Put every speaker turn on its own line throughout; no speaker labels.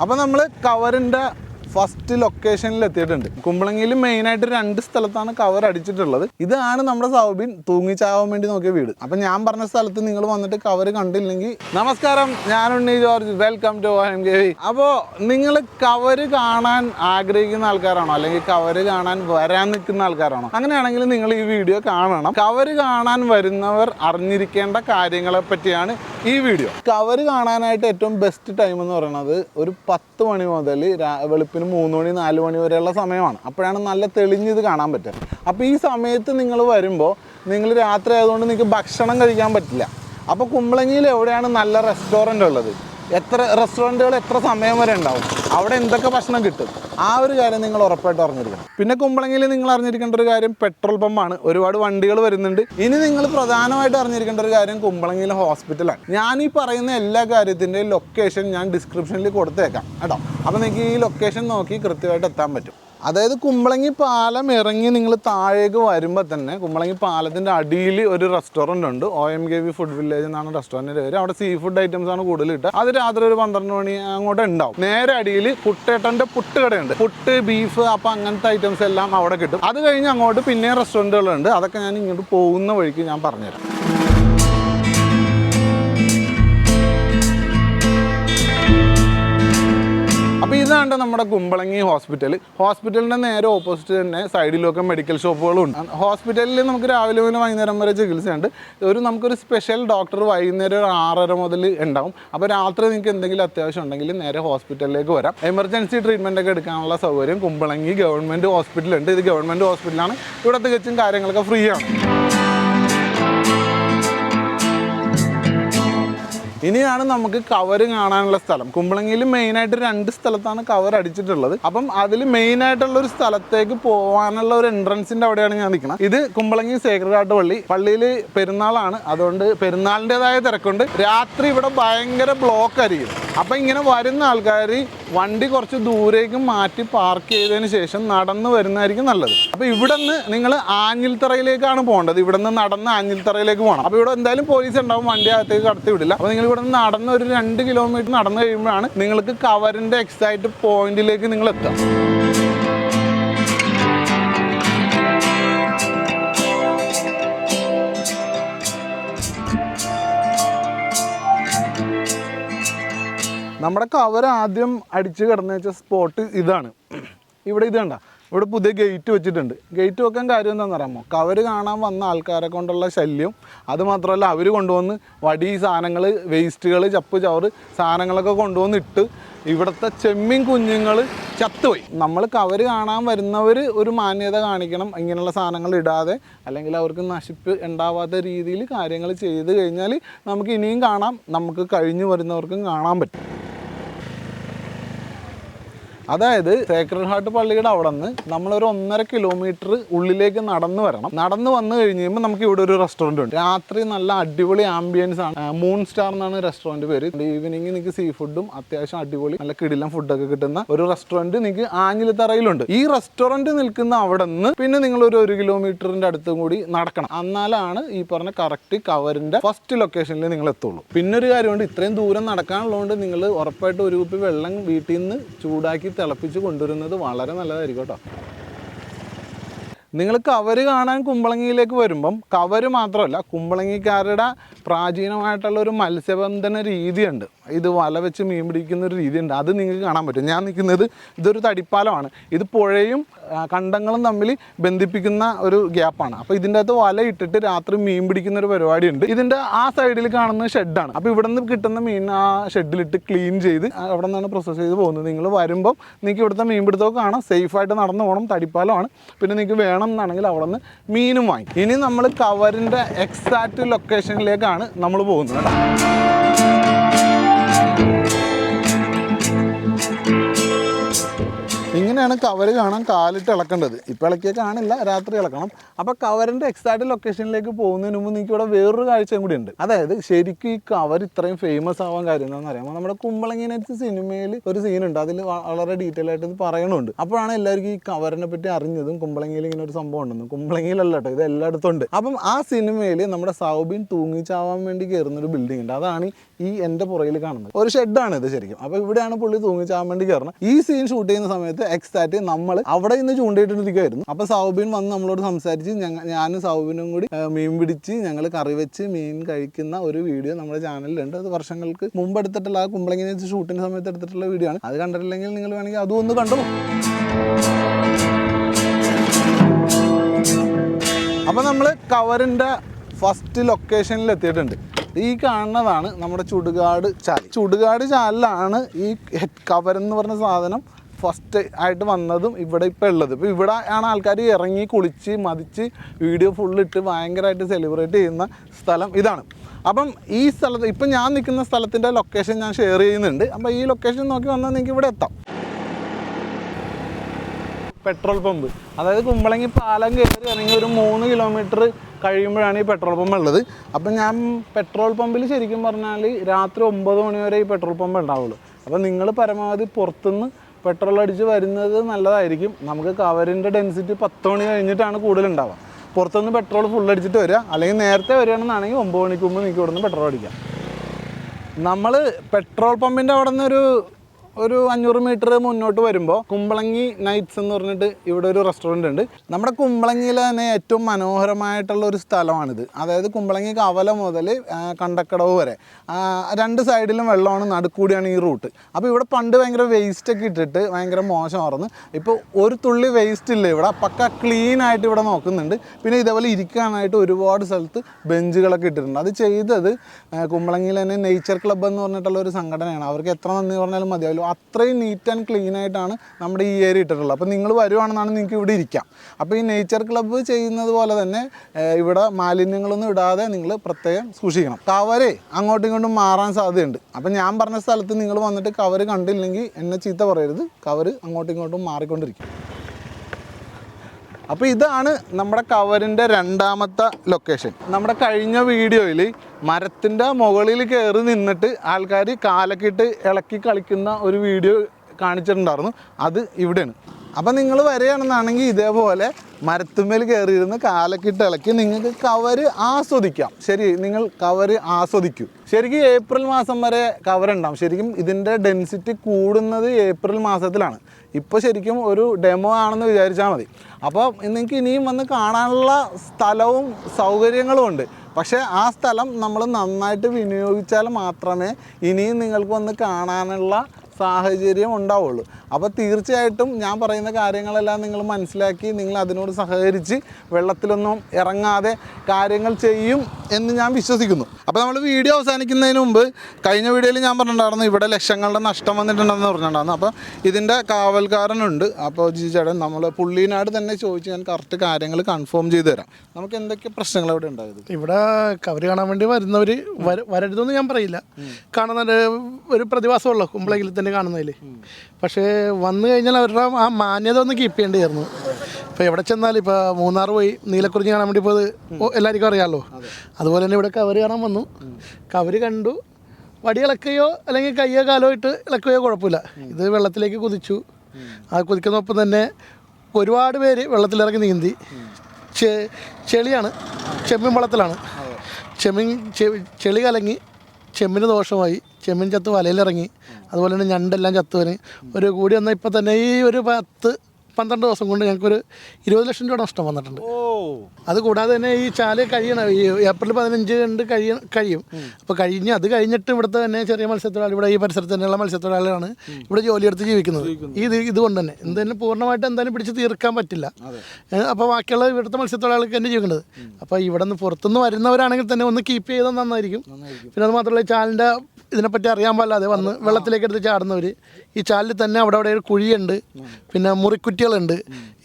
അപ്പോൾ നമ്മൾ കവറിന്റെ ഫസ്റ്റ് ലൊക്കേഷനിൽ എത്തിയിട്ടുണ്ട്. കുമ്പളങ്ങിയിൽ മെയിനായിട്ട് രണ്ട് സ്ഥലത്താണ് കവർ അടിച്ചിട്ടുള്ളത്. ഇതാണ് നമ്മുടെ സൗബിൻ തൂങ്ങിച്ചാവാൻ വേണ്ടി നോക്കിയ വീട്. അപ്പം ഞാൻ പറഞ്ഞ സ്ഥലത്ത് നിങ്ങൾ വന്നിട്ട് കവർ കണ്ടില്ലെങ്കിൽ നമസ്കാരം ഞാൻ Unni George. Welcome to M K V അപ്പോൾ നിങ്ങൾ കവർ കാണാൻ ആഗ്രഹിക്കുന്ന ആൾക്കാരാണോ? അല്ലെങ്കിൽ കവർ കാണാൻ വരാൻ നിൽക്കുന്ന ആൾക്കാരാണോ? അങ്ങനെയാണെങ്കിൽ നിങ്ങൾ ഈ വീഡിയോ കാണണം. കവർ കാണാൻ വരുന്നവർ അറിഞ്ഞിരിക്കേണ്ട കാര്യങ്ങളെ പറ്റിയാണ് ഈ വീഡിയോ കവർ കാണാനായിട്ട് ഏറ്റവും ബെസ്റ്റ് ടൈം എന്ന് പറയുന്നത് ഒരു പത്ത് മണി മുതൽ രാ- വെളുപ്പിന് മൂന്ന് മണി നാല് മണി വരെയുള്ള സമയമാണ്. അപ്പോഴാണ് നല്ല തെളിഞ്ഞത് കാണാൻ പറ്റുക. അപ്പോൾ ഈ സമയത്ത് നിങ്ങൾ വരുമ്പോൾ നിങ്ങൾ രാത്രി ആയതുകൊണ്ട് നിങ്ങൾക്ക് ഭക്ഷണം കഴിക്കാൻ പറ്റില്ല. അപ്പോൾ കുമ്പളങ്ങിയിൽ എവിടെയാണ് നല്ല റെസ്റ്റോറന്റ് ഉള്ളത്? എത്ര റെസ്റ്റോറന്റുകൾ എത്ര സമയം വരെ ഉണ്ടാവും? അവിടെ എന്തൊക്കെ ഭക്ഷണം കിട്ടും? ആ ഒരു കാര്യം നിങ്ങൾ ഉറപ്പായിട്ട് അറിഞ്ഞിരിക്കണം. പിന്നെ കുമ്പളങ്ങിയിൽ നിങ്ങൾ അറിഞ്ഞിരിക്കേണ്ട ഒരു കാര്യം പെട്രോൾ പമ്പാണ്. ഒരുപാട് വണ്ടികൾ വരുന്നുണ്ട്. ഇനി നിങ്ങൾ പ്രധാനമായിട്ട് അറിഞ്ഞിരിക്കേണ്ട ഒരു കാര്യം കുമ്പളങ്ങിയിലെ ഹോസ്പിറ്റലാണ് ഞാൻ ഈ പറയുന്ന എല്ലാ കാര്യത്തിന്റെയും ലൊക്കേഷൻ ഞാൻ ഡിസ്ക്രിപ്ഷനിൽ കൊടുത്തേക്കാം. കേട്ടോ? അപ്പോൾ നിങ്ങൾക്ക് ഈ ലൊക്കേഷൻ നോക്കി കൃത്യമായിട്ട് എത്താൻ പറ്റും. അതായത് കുമ്പളങ്ങി പാലം ഇറങ്ങി നിങ്ങൾ താഴേക്ക് വരുമ്പോൾ തന്നെ കുമ്പളങ്ങി പാലത്തിന്റെ അടിയിൽ ഒരു റെസ്റ്റോറന്റ് ഉണ്ട്. O M K V food village എന്നാണ് റെസ്റ്റോറന്റിന്റെ പേര്. അവിടെ സീ ഫുഡ് ഐറ്റംസ് ആണ് കൂടുതൽ കിട്ടുക. അത് രാത്രി ഒരു പന്ത്രണ്ട് മണി അങ്ങോട്ട് ഉണ്ടാവും. നേരെ അടിയിൽ പുട്ടേട്ടന്റെ പുട്ട് കടയുണ്ട്. പുട്ട് ബീഫ് അപ്പം അങ്ങനത്തെ ഐറ്റംസ് എല്ലാം അവിടെ കിട്ടും. അത് കഴിഞ്ഞ് അങ്ങോട്ട് പിന്നെയും റെസ്റ്റോറന്റുകളുണ്ട് അതൊക്കെ ഞാൻ ഇങ്ങോട്ട് പോകുന്ന വഴിക്ക് ഞാൻ പറഞ്ഞുതരാം. അപ്പോൾ ഇതാണ് നമ്മുടെ കുമ്പളങ്ങി ഹോസ്പിറ്റൽ ഹോസ്പിറ്റലിന്റെ നേരെ ഓപ്പോസിറ്റ് തന്നെ സൈഡിലൊക്കെ മെഡിക്കൽ ഷോപ്പുകളും ഉണ്ട് ഹോസ്പിറ്റലിൽ നമുക്ക് രാവിലെ മുതൽ വൈകുന്നേരം വരെ ചികിത്സയുണ്ട്. ഒരു നമുക്കൊരു സ്പെഷ്യൽ ഡോക്ടർ വൈകുന്നേരം ഒരു ആറര മുതൽ ഉണ്ടാവും. അപ്പോൾ രാത്രി നിങ്ങൾക്ക് എന്തെങ്കിലും അത്യാവശ്യം ഉണ്ടെങ്കിൽ നേരെ ഹോസ്പിറ്റലിലേക്ക് വരാം. എമർജൻസി ട്രീറ്റ്മെന്റ് ഒക്കെ എടുക്കാനുള്ള സൗകര്യം കുമ്പളങ്ങി ഗവൺമെന്റ് ഹോസ്പിറ്റലുണ്ട്. ഇത് ഗവൺമെന്റ് ഹോസ്പിറ്റലാണ്. ഇവിടെ തികച്ചും കാര്യങ്ങളൊക്കെ ഫ്രീ ആണ്. ഇനിയാണ് നമുക്ക് കവർ കാണാനുള്ള സ്ഥലം. കുമ്പളങ്ങിയിൽ മെയിൻ ആയിട്ട് രണ്ട് സ്ഥലത്താണ് കവർ അടിച്ചിട്ടുള്ളത്. അപ്പം അതിൽ മെയിനായിട്ടുള്ള ഒരു സ്ഥലത്തേക്ക് പോകാനുള്ള ഒരു എൻട്രൻസിന്റെ അവിടെയാണ് ഞാൻ നിൽക്കുന്നത്. ഇത് കുമ്പളങ്ങി സേക്രഡ് പള്ളി പള്ളിയിൽ പെരുന്നാളാണ്. അതുകൊണ്ട് പെരുന്നാളിന്റെതായ തിരക്കുണ്ട്. രാത്രി ഇവിടെ ഭയങ്കര ബ്ലോക്ക് ആയിരിക്കും. അപ്പം ഇങ്ങനെ വരുന്ന ആൾക്കാർ വണ്ടി കുറച്ച് ദൂരേക്ക് മാറ്റി പാർക്ക് ചെയ്തതിന് ശേഷം നടന്ന് വരുന്നതായിരിക്കും നല്ലത്. അപ്പോൾ ഇവിടെ നിന്ന് നിങ്ങൾ ആഞ്ഞിൽത്തറയിലേക്കാണ് പോകേണ്ടത്. ഇവിടെ നിന്ന് നടന്ന് ആഞ്ഞിൽത്തറയിലേക്ക് പോകണം. അപ്പോൾ ഇവിടെ എന്തായാലും പോലീസ് ഉണ്ടാവും വണ്ടി അകത്തേക്ക് കടത്തി വിടില്ല. അപ്പോൾ നിങ്ങൾ ഇവിടെ നിന്ന് നടന്ന് ഒരു രണ്ട് കിലോമീറ്റർ നടന്നു കഴിയുമ്പോഴാണ് നിങ്ങൾക്ക് കവറിന്റെ എക്സാക്ട് പോയിന്റിലേക്ക് നിങ്ങൾ എത്തുക. നമ്മുടെ കവർ ആദ്യം അടിച്ച് കിടന്നു വെച്ച സ്പോട്ട് ഇതാണ്. ഇവിടെ ഇത് കണ്ട ഇവിടെ പുതിയ ഗേറ്റ് വെച്ചിട്ടുണ്ട്. ഗേറ്റ് വെക്കാൻ കാര്യം എന്താണെന്ന് അറിയാമോ കവർ കാണാൻ വന്ന ആൾക്കാരെ കൊണ്ടുള്ള ശല്യം. അതുമാത്രമല്ല അവർ കൊണ്ടുവന്ന് വടി സാധനങ്ങൾ വേസ്റ്റുകൾ ചപ്പ് ചവറ് സാധനങ്ങളൊക്കെ കൊണ്ടുവന്നിട്ട് ഇവിടുത്തെ ചെമ്മീൻ കുഞ്ഞുങ്ങൾ ചത്തുപോയി. നമ്മൾ കവർ കാണാൻ വരുന്നവർ ഒരു മാന്യത കാണിക്കണം. ഇങ്ങനെയുള്ള സാധനങ്ങൾ ഇടാതെ അല്ലെങ്കിൽ അവർക്ക് നശിപ്പ് ഉണ്ടാവാത്ത രീതിയിൽ കാര്യങ്ങൾ ചെയ്ത് കഴിഞ്ഞാൽ നമുക്ക് ഇനിയും കാണാം. നമുക്ക് കഴിഞ്ഞു വരുന്നവർക്കും കാണാൻ പറ്റും. അതായത് സേക്രഡ് ഹാർട്ട് പള്ളിയുടെ അവിടെ നിന്ന് നമ്മളൊരു ഒന്നര കിലോമീറ്റർ ഉള്ളിലേക്ക് നടന്നു വരണം. നടന്നു വന്നു കഴിഞ്ഞ് കഴിയുമ്പോൾ നമുക്ക് ഇവിടെ ഒരു റെസ്റ്റോറന്റ് ഉണ്ട്. രാത്രി നല്ല അടിപൊളി ആംബിയൻസ് ആണ്. മൂൺ സ്റ്റാർ എന്നാണ് റെസ്റ്റോറന്റ് പേര്. ഈവനിങ് നിങ്ങൾക്ക് സീ ഫുഡും അത്യാവശ്യം അടിപൊളി നല്ല കിടിലം ഫുഡൊക്കെ കിട്ടുന്ന ഒരു റെസ്റ്റോറന്റ് നിങ്ങൾക്ക് ആഞ്ഞിലിത്തറയിലുണ്ട്. ഈ റെസ്റ്റോറന്റ് നിൽക്കുന്ന അവിടെ നിന്ന് പിന്നെ നിങ്ങൾ ഒരു ഒരു കിലോമീറ്ററിന്റെ അടുത്തും കൂടി നടക്കണം. എന്നാലാണ് ഈ പറഞ്ഞ കറക്റ്റ് കവറിന്റെ ഫസ്റ്റ് ലൊക്കേഷനിൽ നിങ്ങൾ എത്തുള്ളൂ. പിന്നെ ഒരു കാര്യമുണ്ട് ഇത്രയും ദൂരം നടക്കാനുള്ളതുകൊണ്ട് നിങ്ങൾ ഉറപ്പായിട്ട് ഒരു കുപ്പി വെള്ളം വീട്ടിൽ നിന്ന് ചൂടാക്കി തിളപ്പിച്ച് കൊണ്ടുവരുന്നത് വളരെ നല്ലതായിരിക്കും കേട്ടോ. നിങ്ങൾ കവര് കാണാൻ കുമ്പളങ്ങിയിലേക്ക് വരുമ്പം കവര് മാത്രമല്ല കുമ്പളങ്ങിക്കാരുടെ പ്രാചീനമായിട്ടുള്ള ഒരു മത്സ്യബന്ധന രീതിയുണ്ട്. ഇത് വല വെച്ച് മീൻ പിടിക്കുന്ന ഒരു രീതിയുണ്ട്. അത് നിങ്ങൾക്ക് കാണാൻ പറ്റും. ഞാൻ നിൽക്കുന്നത് ഇതൊരു തടിപ്പാലമാണ്. ഇത് പുഴയും കണ്ടങ്ങളും തമ്മിൽ ബന്ധിപ്പിക്കുന്ന ഒരു ഗ്യാപ്പാണ്. അപ്പോൾ ഇതിന്റെ അകത്ത് വല ഇട്ടിട്ട് രാത്രി മീൻ പിടിക്കുന്ന ഒരു പരിപാടിയുണ്ട്. ഇതിന്റെ ആ സൈഡിൽ കാണുന്ന ഷെഡാണ് അപ്പോൾ ഇവിടെ നിന്ന് കിട്ടുന്ന മീൻ ആ ഷെഡിലിട്ട് ക്ലീൻ ചെയ്ത് അവിടെ നിന്നാണ് പ്രോസസ്സ് ചെയ്ത് പോകുന്നത്. നിങ്ങൾ വരുമ്പം നിങ്ങൾക്ക് ഇവിടുത്തെ മീൻ പിടുത്തമൊക്കെ കാണാം. സേഫായിട്ട് നടന്നു പോകണം. തടിപ്പാലമാണ്. പിന്നെ നിങ്ങൾക്ക് വേണം എന്നാണെങ്കിൽ അവിടെ നിന്ന് മീനും വാങ്ങി ഇനി നമ്മൾ കവറിന്റെ എക്സാക്റ്റ് ലൊക്കേഷനിലേക്കാണ് നമ്മൾ പോകുന്നത്. കേട്ടോ ഇങ്ങനെയാണ് കവർ കാണാൻ കാലിട്ട് ഇളക്കേണ്ടത്. ഇപ്പം ഇളക്കിയ കാണില്ല രാത്രി ഇളക്കണം. അപ്പോൾ കവറിന്റെ എക്സാക്ട് ലൊക്കേഷനിലേക്ക് പോകുന്നതിന് മുമ്പ് നിങ്ങൾക്ക് ഇവിടെ വേറൊരു കാഴ്ചയും കൂടി ഉണ്ട്. അതായത് ശരിക്കും ഈ കവർ ഇത്രയും ഫേമസ് ആവാൻ കാര്യം എന്താണെന്ന് അറിയാമോ? നമ്മുടെ കുമ്പളങ്ങിനടുത്ത് സിനിമയിൽ ഒരു സീനുണ്ട് അതിൽ വളരെ ഡീറ്റെയിൽ ആയിട്ട് ഇത് പറയണുണ്ട്. അപ്പോഴാണ് എല്ലാവർക്കും ഈ കവറിനെ പറ്റി അറിഞ്ഞതും കുമ്പളങ്ങിയിൽ ഇങ്ങനെ ഒരു സംഭവം ഉണ്ടെന്ന്. കുമ്പളങ്ങിയിലല്ല കേട്ടോ ഇത് എല്ലായിടത്തും ഉണ്ട്. അപ്പം ആ സിനിമയിൽ നമ്മുടെ സൗബിൻ തൂങ്ങിച്ചാവാൻ വേണ്ടി കയറുന്ന ഒരു ബിൽഡിംഗ് ഉണ്ട്. അതാണ് ഈ എന്റെ പുറകിൽ കാണുന്നത്. ഒരു ഷെഡാണ് ഇത് ശരിക്കും. അപ്പോൾ ഇവിടെയാണ് പുള്ളി തൂങ്ങിച്ചാവാൻ വേണ്ടി കയറുന്നത് ഈ സീൻ ഷൂട്ട് ചെയ്യുന്ന സമയത്ത് എക്സാക്ട് നമ്മൾ അവിടെ നിന്ന് ചൂണ്ടയിട്ടിരിക്കുമായിരുന്നു അപ്പോൾ സൗബിൻ വന്ന് നമ്മളോട് സംസാരിച്ച് ഞാനും സൗബിനും കൂടി മീൻ പിടിച്ച് ഞങ്ങൾ കറി വെച്ച് മീൻ കഴിക്കുന്ന ഒരു വീഡിയോ നമ്മുടെ ചാനലിലുണ്ട്. അത് വർഷങ്ങൾക്ക് മുമ്പ് എടുത്തിട്ടുള്ള ആ കുമ്പളങ്ങിനെ വെച്ച് ഷൂട്ടിന്റെ സമയത്ത് എടുത്തിട്ടുള്ള വീഡിയോ ആണ്. അത് കണ്ടിട്ടില്ലെങ്കിൽ നിങ്ങൾ വേണമെങ്കിൽ അതും ഒന്ന് കണ്ടു അപ്പോൾ നമ്മൾ കവറിന്റെ ഫസ്റ്റ് ലൊക്കേഷനിൽ എത്തിയിട്ടുണ്ട്. ഈ കാണുന്നതാണ് നമ്മുടെ ചുടുകാട് ചാൽ ചുടുകാട് ചാലിലാണ് ഈ കവർ എന്ന് പറഞ്ഞ സാധനം ഫസ്റ്റ് ആയിട്ട് വന്നതും ഇവിടെ ഇപ്പോൾ ഉള്ളത്. ഇപ്പോൾ ഇവിടെ ആണ് ആൾക്കാർ ഇറങ്ങി കുളിച്ച് മതിച്ച് വീഡിയോ ഫുള്ളിട്ട് ഭയങ്കരമായിട്ട് സെലിബ്രേറ്റ് ചെയ്യുന്ന സ്ഥലം ഇതാണ്. അപ്പം ഈ സ്ഥലത്ത് ഇപ്പം ഞാൻ നിൽക്കുന്ന സ്ഥലത്തിന്റെ ലൊക്കേഷൻ ഞാൻ ഷെയർ ചെയ്യുന്നുണ്ട്. അപ്പം ഈ ലൊക്കേഷൻ നോക്കി വന്നാൽ നിങ്ങൾക്ക് ഇവിടെ എത്താം. Petrol pump. അതായത് കുമ്പളങ്ങി പാലം കയറി അല്ലെങ്കിൽ ഒരു മൂന്ന് കിലോമീറ്റർ കഴിയുമ്പോഴാണ് ഈ പെട്രോൾ പമ്പ് ഉള്ളത്. അപ്പം ഞാൻ പെട്രോൾ പമ്പിൽ ശരിക്കും പറഞ്ഞാൽ രാത്രി ഒമ്പത് മണി വരെ ഈ പെട്രോൾ പമ്പ് ഉണ്ടാവുള്ളൂ. അപ്പം നിങ്ങൾ പരമാവധി പുറത്തുനിന്ന് പെട്രോൾ അടിച്ച് വരുന്നത് നല്ലതായിരിക്കും. നമുക്ക് കവറിന്റെ ഡെൻസിറ്റി പത്ത് മണി കഴിഞ്ഞിട്ടാണ് കൂടുതലുണ്ടാവുക. പുറത്തുനിന്ന് പെട്രോൾ ഫുൾ അടിച്ചിട്ട് വരിക. അല്ലെങ്കിൽ നേരത്തെ വരികയാണെന്നാണെങ്കിൽ ഒമ്പത് മണിക്ക് മുമ്പ് നിങ്ങൾക്ക് ഇവിടുന്ന് പെട്രോൾ അടിക്കാം നമ്മൾ പെട്രോൾ പമ്പിന്റെ അവിടെ നിന്ന് ഒരു അഞ്ഞൂറ് മീറ്റർ മുന്നോട്ട് വരുമ്പോൾ കുമ്പളങ്ങി നൈറ്റ്സ് എന്ന് പറഞ്ഞിട്ട് ഇവിടെ ഒരു റെസ്റ്റോറന്റ് ഉണ്ട്. നമ്മുടെ കുമ്പളങ്ങിയിൽ തന്നെ ഏറ്റവും മനോഹരമായിട്ടുള്ള ഒരു സ്ഥലമാണിത്. അതായത് കുമ്പളങ്ങി കവല മുതൽ കണ്ടക്കടവ് വരെ. രണ്ട് സൈഡിലും വെള്ളമാണ് നടുക്കൂടിയാണ് ഈ റൂട്ട് അപ്പോൾ ഇവിടെ പണ്ട് ഭയങ്കര വേസ്റ്റ് ഒക്കെ ഇട്ടിട്ട് ഭയങ്കര മോശമായിരുന്നു ഇപ്പോൾ ഒരു തുള്ളി വേസ്റ്റ് ഇല്ല ഇവിടെ. പക്ക ക്ലീൻ ആയിട്ട് ഇവിടെ നോക്കുന്നുണ്ട്. പിന്നെ ഇതേപോലെ ഇരിക്കാനായിട്ട് ഒരുപാട് സ്ഥലത്ത് ബെഞ്ചുകളൊക്കെ ഇട്ടിട്ടുണ്ട്. അത് ചെയ്തത് കുമ്പളങ്ങിയിൽ തന്നെ നേച്ചർ ക്ലബ്ബ് എന്ന് പറഞ്ഞിട്ടുള്ള ഒരു സംഘടനയാണ്. അവർക്ക് എത്ര നന്ദി പറഞ്ഞാലും മതിയാവില്ല. അത്രയും നീറ്റ് ആൻഡ് ക്ലീൻ ആയിട്ടാണ് നമ്മുടെ ഈ ഏരിയ ഇട്ടിട്ടുള്ളത്. അപ്പോൾ നിങ്ങൾ വരുവാണെന്നാണ് നിങ്ങൾക്ക് ഇവിടെ ഇരിക്കാം. അപ്പോൾ ഈ നേച്ചർ ക്ലബ്ബ് ചെയ്യുന്നത് പോലെ തന്നെ ഇവിടെ മാലിന്യങ്ങളൊന്നും ഇടാതെ നിങ്ങൾ പ്രത്യേകം സൂക്ഷിക്കണം. കവര് അങ്ങോട്ടും ഇങ്ങോട്ടും മാറാൻ സാധ്യതയുണ്ട്. അപ്പം ഞാൻ പറഞ്ഞ സ്ഥലത്ത് നിങ്ങൾ വന്നിട്ട് കവർ കണ്ടില്ലെങ്കിൽ എന്നെ ചീത്ത പറയരുത്. കവർ അങ്ങോട്ടും ഇങ്ങോട്ടും മാറിക്കൊണ്ടിരിക്കും. അപ്പോൾ ഇതാണ് നമ്മുടെ കവറിന്റെ രണ്ടാമത്തെ ലൊക്കേഷൻ നമ്മുടെ കഴിഞ്ഞ വീഡിയോയിൽ മരത്തിന്റെ മുകളിൽ കയറി നിന്നിട്ട് ആൾക്കാർ കാലൊക്കെ ഇട്ട് ഇളക്കി കളിക്കുന്ന ഒരു വീഡിയോ കാണിച്ചിട്ടുണ്ടായിരുന്നു. അത് ഇവിടെയാണ്. അപ്പം നിങ്ങൾ വരികയാണെന്നാണെങ്കിൽ ഇതേപോലെ മരത്തുമ്മേൽ കയറിയിരുന്ന് കാലൊക്കെ ഇട്ട് ഇളക്കി നിങ്ങൾക്ക് കവർ ആസ്വദിക്കാം. ശരി നിങ്ങൾ കവർ ആസ്വദിക്കൂ. ശരിക്കും ഏപ്രിൽ മാസം വരെ കവർ ഉണ്ടാവും ശരിക്കും ഇതിന്റെ ഡെൻസിറ്റി കൂടുന്നത് ഏപ്രിൽ മാസത്തിലാണ്. ഇപ്പോൾ ശരിക്കും ഒരു ഡെമോ ആണെന്ന് വിചാരിച്ചാൽ മതി. അപ്പോൾ നിങ്ങൾക്ക് ഇനിയും വന്ന് കാണാനുള്ള സ്ഥലവും സൗകര്യങ്ങളും ഉണ്ട്. പക്ഷേ ആ സ്ഥലം നമ്മൾ നന്നായിട്ട് വിനിയോഗിച്ചാൽ മാത്രമേ ഇനിയും നിങ്ങൾക്ക് വന്ന് കാണാനുള്ള സാഹചര്യം ഉണ്ടാവുള്ളൂ. അപ്പോൾ തീർച്ചയായിട്ടും ഞാൻ പറയുന്ന കാര്യങ്ങളെല്ലാം നിങ്ങൾ മനസ്സിലാക്കി നിങ്ങൾ അതിനോട് സഹകരിച്ച് വെള്ളത്തിലൊന്നും ഇറങ്ങാതെ കാര്യങ്ങൾ ചെയ്യും എന്ന് ഞാൻ വിശ്വസിക്കുന്നു. അപ്പോൾ നമ്മൾ വീഡിയോ അവസാനിക്കുന്നതിന് മുമ്പ് കഴിഞ്ഞ വീഡിയോയിൽ ഞാൻ പറഞ്ഞിട്ടുണ്ടായിരുന്നു ഇവിടെ ലക്ഷങ്ങളുടെ നഷ്ടം വന്നിട്ടുണ്ടെന്ന് പറഞ്ഞിട്ടുണ്ടായിരുന്നു. അപ്പോൾ ഇതിന്റെ കാവൽക്കാരനുണ്ട്. അപ്പോൾ ജി ചേട്ടൻ നമ്മൾ പുള്ളീനാട് തന്നെ ചോദിച്ച് ഞാൻ കറക്റ്റ് കാര്യങ്ങൾ കൺഫേം ചെയ്ത് തരാം. നമുക്ക് എന്തൊക്കെ പ്രശ്നങ്ങൾ ഇവിടെ ഉണ്ടായത്?
ഇവിടെ കവർ കാണാൻ വേണ്ടി വരുന്നവർ വരരുതെന്ന് ഞാൻ പറയില്ല. കാണുന്ന ഒരു പ്രതിഭാസമുള്ള കുമ്പളെങ്കിൽ തന്നെ കാണുന്നതിൽ പക്ഷേ വന്നു കഴിഞ്ഞാൽ അവരുടെ ആ മാന്യത ഒന്ന് കീപ്പ് ചെയ്യേണ്ടിയായിരുന്നു. ഇപ്പോൾ എവിടെ ചെന്നാലും ഇപ്പോൾ മൂന്നാർ പോയി നീലക്കുറിഞ്ഞി കാണാൻ വേണ്ടി പോയത് എല്ലാവർക്കും അറിയാമല്ലോ അതുപോലെ തന്നെ ഇവിടെ കവര് കാണാൻ വന്നു. കവര് കണ്ടു. വടി ഇളക്കുകയോ അല്ലെങ്കിൽ കയ്യോ കാലോ ഇട്ട് ഇളക്കുകയോ കുഴപ്പമില്ല. ഇത് വെള്ളത്തിലേക്ക് കുതിച്ചു. ആ കുതിക്കുന്നൊപ്പം തന്നെ ഒരുപാട് പേര് വെള്ളത്തിലിറങ്ങി നീന്തി. ചെളിയാണ്. ചെമ്മീൻ വെള്ളത്തിലാണ്. ചെമ്മീൻ ചെളി കലങ്ങി. ചെമ്മിന് ദോഷമായി. ചെമ്മീൻ ചത്ത് വലയിലിറങ്ങി. അതുപോലെ തന്നെ ഞണ്ടെല്ലാം ചത്തുവന് ഒരു കൂടി വന്നാൽ ഇപ്പം തന്നെ ഈ ഒരു പത്ത് പന്ത്രണ്ട് ദിവസം കൊണ്ട് ഞങ്ങൾക്കൊരു ഇരുപത് ലക്ഷം രൂപ നഷ്ടം വന്നിട്ടുണ്ട്.
ഓ.
അത് കൂടാതെ തന്നെ ഈ ചാൽ കഴിയണം. ഈ ഏപ്രിൽ പതിനഞ്ച് കണ്ട് കഴിയ കഴിയും. അപ്പോൾ കഴിഞ്ഞ് അത് കഴിഞ്ഞിട്ട് ഇവിടുത്തെ തന്നെ ചെറിയ മത്സ്യത്തൊഴിലാളി ഇവിടെ ഈ പരിസരത്ത് തന്നെയുള്ള മത്സ്യത്തൊഴിലാളികളാണ് ഇവിടെ ജോലിയെടുത്ത് ജീവിക്കുന്നത്. ഇത് ഇതുകൊണ്ട് തന്നെ. എന്തായാലും പൂർണമായിട്ട് എന്തായാലും പിടിച്ച് തീർക്കാൻ പറ്റില്ല. അപ്പോൾ ബാക്കിയുള്ള ഇവിടുത്തെ മത്സ്യത്തൊഴിലാളികൾക്ക് തന്നെ ജീവിക്കുന്നത് അപ്പോൾ ഇവിടെ നിന്ന് പുറത്തുനിന്ന് വരുന്നവരാണെങ്കിൽ തന്നെ ഒന്ന് കീപ്പ് ചെയ്താൽ നന്നായിരിക്കും. പിന്നെ അത് മാത്രമല്ല ഈ ചാലിന്റെ ഇതിനെപ്പറ്റി അറിയാൻ പാടില്ലാതെ വന്ന് വെള്ളത്തിലേക്ക് എടുത്ത് ചാടുന്നവർ ഈ ചാലിൽ തന്നെ അവിടെ അവിടെ ഒരു കുഴിയുണ്ട്. പിന്നെ മുറിക്കുറ്റികളുണ്ട്.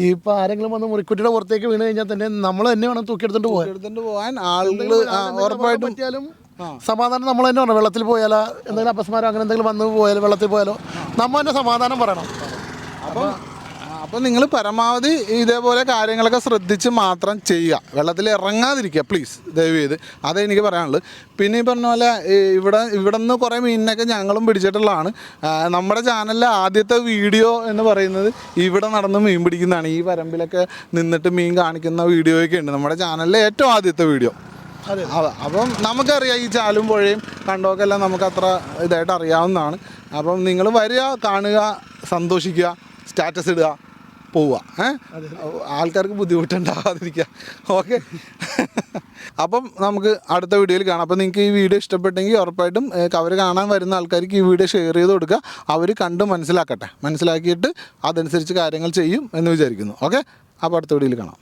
ഈ ഇപ്പോൾ ആരെങ്കിലും വന്ന് മുറിക്കുറ്റിയുടെ പുറത്തേക്ക് വീണ് കഴിഞ്ഞാൽ തന്നെ നമ്മൾ തന്നെ വേണം തൂക്കിയെടുത്തിട്ട് പോകാൻ
എടുത്തുകൊണ്ട് പോകാൻ ആളുകൾ ഉറപ്പായിട്ടും
പറ്റിയാലും സമാധാനം നമ്മൾ തന്നെ വേണം വെള്ളത്തിൽ പോയാലോ എന്തെങ്കിലും അപസ്മാരം അങ്ങനെ എന്തെങ്കിലും വന്ന് പോയാലോ വെള്ളത്തിൽ പോയാലോ നമ്മൾ തന്നെ സമാധാനം പറയണം.
അപ്പം അപ്പം നിങ്ങൾ പരമാവധി ഇതേപോലെ കാര്യങ്ങളൊക്കെ ശ്രദ്ധിച്ച് മാത്രം ചെയ്യുക. വെള്ളത്തിൽ ഇറങ്ങാതിരിക്കുക പ്ലീസ് ദയവ് ചെയ്ത്. അതേ എനിക്ക് പറയാനുള്ളത്. പിന്നെ ഈ പറഞ്ഞ പോലെ ഇവിടെ ഇവിടെ നിന്ന് കുറേ മീനിനൊക്കെ ഞങ്ങളും പിടിച്ചിട്ടുള്ളതാണ്. നമ്മുടെ ചാനലിലെ ആദ്യത്തെ വീഡിയോ എന്ന് പറയുന്നത് ഇവിടെ നടന്ന് മീൻ പിടിക്കുന്നതാണ്. ഈ വരമ്പിലൊക്കെ നിന്നിട്ട് മീൻ കാണിക്കുന്ന വീഡിയോയൊക്കെ ഉണ്ട്. നമ്മുടെ ചാനലിലെ ഏറ്റവും ആദ്യത്തെ വീഡിയോ അപ്പം നമുക്കറിയാം ഈ ചാലും പുഴയും കണ്ടോക്കെ എല്ലാം നമുക്ക് അത്ര ഇതായിട്ട് അറിയാവുന്നതാണ്. അപ്പം നിങ്ങൾ വരിക കാണുക സന്തോഷിക്കുക സ്റ്റാറ്റസ് ഇടുക. പോവുക ആൾക്കാർക്ക് ബുദ്ധിമുട്ടുണ്ടാവാതിരിക്കുക ഓക്കെ. അപ്പം നമുക്ക് അടുത്ത വീഡിയോയിൽ കാണാം. അപ്പം നിങ്ങൾക്ക് ഈ വീഡിയോ ഇഷ്ടപ്പെട്ടെങ്കിൽ ഉറപ്പായിട്ടും അവർ കാണാൻ വരുന്ന ആൾക്കാർക്ക് ഈ വീഡിയോ ഷെയർ ചെയ്ത് കൊടുക്കുക. അവർ കണ്ട് മനസ്സിലാക്കട്ടെ. മനസ്സിലാക്കിയിട്ട് അതനുസരിച്ച് കാര്യങ്ങൾ ചെയ്യും എന്ന് വിചാരിക്കുന്നു. ഓക്കെ? അപ്പോൾ അടുത്ത വീഡിയോയിൽ കാണാം.